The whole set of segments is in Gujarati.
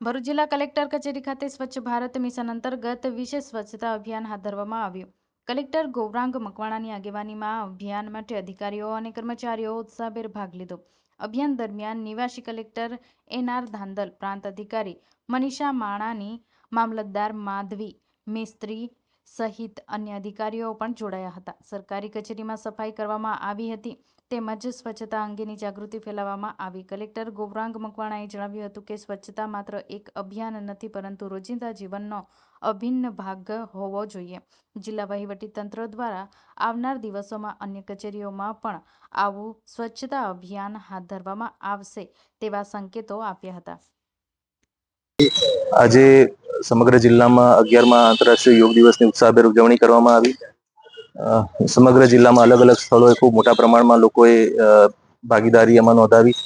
ભરૂચ જિલ્લા કલેક્ટર કચેરી ખાતે સ્વચ્છ ભારત મિશન અંતર્ગત વિશેષ સ્વચ્છતા અભિયાન હાથ ધરવામાં આવ્યું. કલેક્ટર ગૌરાંગ મકવાણાની આગેવાનીમાં અભિયાન માટે અધિકારીઓ અને કર્મચારીઓ ઉત્સાહભેર ભાગ લીધો. અભિયાન દરમિયાન નિવાસી કલેક્ટર એનઆર ધાંધલ, પ્રાંત અધિકારી મનીષા માણાની, મામલતદાર માધવી, મિસ્ત્રી સહિત અન્ય અધિકારીઓ પણ જોડાયા હતા. સરકારી કચેરીમાં સફાઈ કરવામાં આવી હતી તેમજ સ્વચ્છતા અંગેની જાગૃતિ ફેલાવવામાં આવી. કલેક્ટર ગૌરાંગ મકવાણાએ જણાવ્યું હતું કે, સ્વચ્છતા માત્ર એક અભિયાન નથી, પરંતુ રોજિંદા જીવનનો અભિન્ન ભાગ હોવો જોઈએ. જિલ્લા તંત્ર દ્વારા આવનાર દિવસોમાં અન્ય કચેરીઓમાં પણ આવું સ્વચ્છતા અભિયાન હાથ ધરવામાં આવશે તેવા સંકેતો આપ્યા હતા. આજે સમગ્ર જિલ્લામાં અગિયારમાં આંતરરાષ્ટ્રીય યોગ દિવસની ઉત્સાહભેર ઉજવણી કરવામાં આવી. સમગ્ર જિલ્લામાં અલગ અલગ સ્થળોએ ખૂબ મોટા પ્રમાણમાં લોકોએ ભાગીદારી એમાં નોંધાવી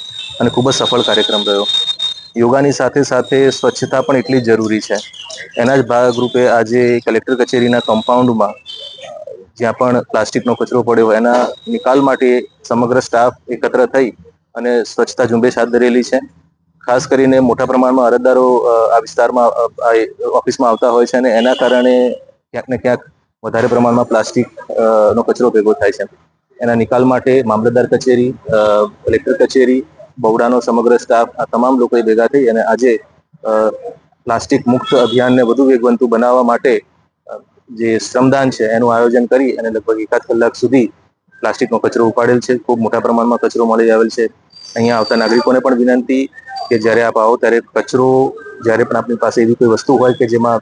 અને ખૂબ જ સફળ કાર્યક્રમ રહ્યો. યોગાની સાથે સાથે સ્વચ્છતા પણ એટલી જ જરૂરી છે. એના જ ભાગરૂપે આજે કલેક્ટર કચેરીના કમ્પાઉન્ડમાં, જ્યાં પણ પ્લાસ્ટિકનો કચરો પડ્યો, એના નિકાલ માટે સમગ્ર સ્ટાફ એકત્ર થઈ અને સ્વચ્છતા ઝુંબેશ હાથ ધરેલી છે. ખાસ કરીને મોટા પ્રમાણમાં અરજદારો આ વિસ્તારમાં ઓફિસમાં આવતા હોય છે અને એના કારણે ક્યાંક ને ક્યાંક વધારે પ્રમાણમાં પ્લાસ્ટિક નો કચરો ભેગો થાય છે. એના નિકાલ માટે મામલતદાર કચેરી કલેક્ટર કચેરી બહુડાનો સમગ્ર સ્ટાફ, આ તમામ લોકોએ ભેગા થઈ અને આજે પ્લાસ્ટિક મુક્ત અભિયાનને વધુ વેગવંતુ બનાવવા માટે જે શ્રમદાન છે એનું આયોજન કરી અને લગભગ એકાદ કલાક સુધી પ્લાસ્ટિકનો કચરો ઉપાડેલ છે. ખૂબ મોટા પ્રમાણમાં કચરો મળી આવેલ છે. અહીંયા આવતા નાગરિકોને પણ વિનંતી કે જ્યારે આપ આવો ત્યારે કચરો જ્યારે પણ આપની પાસે એવી કોઈ વસ્તુ હોય કે જેમાં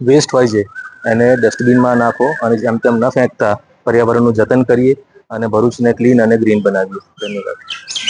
વેસ્ટ હોય છે, એને ડસ્ટબિનમાં નાખો અને જેમ તેમ ન ફેંકતા પર્યાવરણનું જતન કરીએ અને ભરૂચને ક્લીન અને ગ્રીન બનાવીએ. ધન્યવાદ.